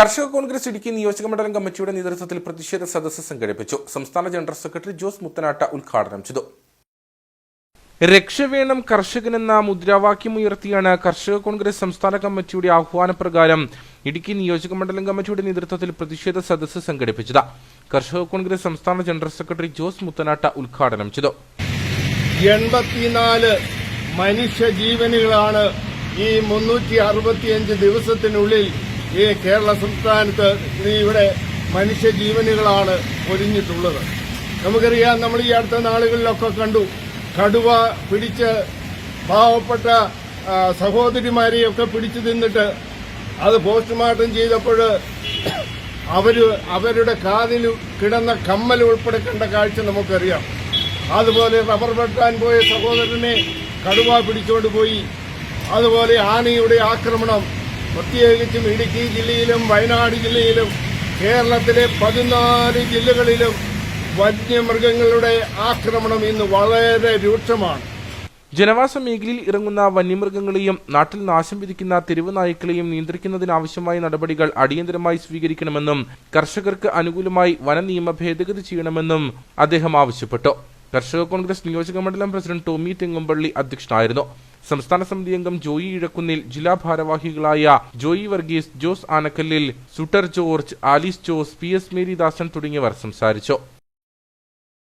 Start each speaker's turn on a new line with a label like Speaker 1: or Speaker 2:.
Speaker 1: കർഷക കോൺഗ്രസ് ഇടുക്കി നിയോജക മണ്ഡലം കമ്മിറ്റിയുടെ നേതൃത്വത്തിൽ പ്രതിഷേധ സദസ്സ് സംഘടിപ്പിച്ചു. സംസ്ഥാന ജനറൽ സെക്രട്ടറി ജോസ് മുത്തനാട്ട ഉദ്ഘാടനം ചെയ്തു. രക്ഷവേണം കർഷകനെന്ന മുദ്രാവാക്യം ഉയർത്തിയാണ് കർഷക കോൺഗ്രസ് സംസ്ഥാന കമ്മിറ്റിയുടെ ആഹ്വാനപ്രകാരം ഇടുക്കി നിയോജക മണ്ഡലം കമ്മിറ്റിയുടെ നേതൃത്വത്തിൽ പ്രതിഷേധ സദസ്സ് സംഘടിപ്പിച്ചത്. കർഷക കോൺഗ്രസ് സംസ്ഥാന ജനറൽ സെക്രട്ടറി ജോസ് മുത്തനാട്ട ഉദ്ഘാടനം ചെയ്തു.
Speaker 2: എൺപത്തിനാല് മനുഷ്യജീവനുകളാണ് ഈ മുന്നൂറ്റി അറുപത്തിയഞ്ച് ദിവസത്തിനുള്ളിൽ ഈ കേരള സംസ്ഥാനത്ത് ഇവിടെ മനുഷ്യജീവനുകളാണ് ഒരിഞ്ഞിട്ടുള്ളത് നമുക്കറിയാം നമ്മൾ ഈ അടുത്ത നാളുകളിലൊക്കെ കണ്ടു കടുവ പിടിച്ച് പാവപ്പെട്ട സഹോദരിമാരെയൊക്കെ പിടിച്ചു തിന്നിട്ട് അത് പോസ്റ്റ്മോർട്ടം ചെയ്തപ്പോൾ അവർ അവരുടെ കാതിൽ കിടന്ന കമ്മൽ ഉൾപ്പെടെ കണ്ട കാഴ്ച നമുക്കറിയാം. അതുപോലെ റബ്ബർ വെട്ടാൻ പോയ സഹോദരനെ കടുവ പിടിച്ചുകൊണ്ട് പോയി. അതുപോലെ ആനയുടെ ആക്രമണം പ്രത്യേകിച്ചും ഇടുക്കി ജില്ലയിലും വയനാട് ജില്ലയിലും കേരളത്തിലെ പതിനാല് ജില്ലകളിലും വന്യമൃഗങ്ങളുടെ ആക്രമണം ഇന്ന് വളരെ രൂക്ഷമാണ്.
Speaker 1: ജനവാസ മേഖലയിൽ ഇറങ്ങുന്ന വന്യമൃഗങ്ങളെയും നാട്ടിൽ നാശം വിധിക്കുന്ന തെരുവ് നായ്ക്കളെയും നിയന്ത്രിക്കുന്നതിനാവശ്യമായ നടപടികൾ അടിയന്തരമായി സ്വീകരിക്കണമെന്നും കർഷകർക്ക് അനുകൂലമായി വന നിയമ ഭേദഗതി ചെയ്യണമെന്നും അദ്ദേഹം ആവശ്യപ്പെട്ടു. കർഷക കോൺഗ്രസ് നിയോജക മണ്ഡലം പ്രസിഡന്റ് ടോമി തെങ്ങുംപള്ളി അധ്യക്ഷനായിരുന്നു. സംസ്ഥാന സമിതി അംഗം ജോയി ഇഴക്കുന്നിൽ ജില്ലാ ഭാരവാഹികളായ ജോയി വർഗീസ് ജോസ് ആനക്കല്ലിൽ സുട്ടർ ജോർജ് ആലിസ് ജോസ് പി എസ് മേരിദാസൻ തുടങ്ങിയവർ സംസാരിച്ചു.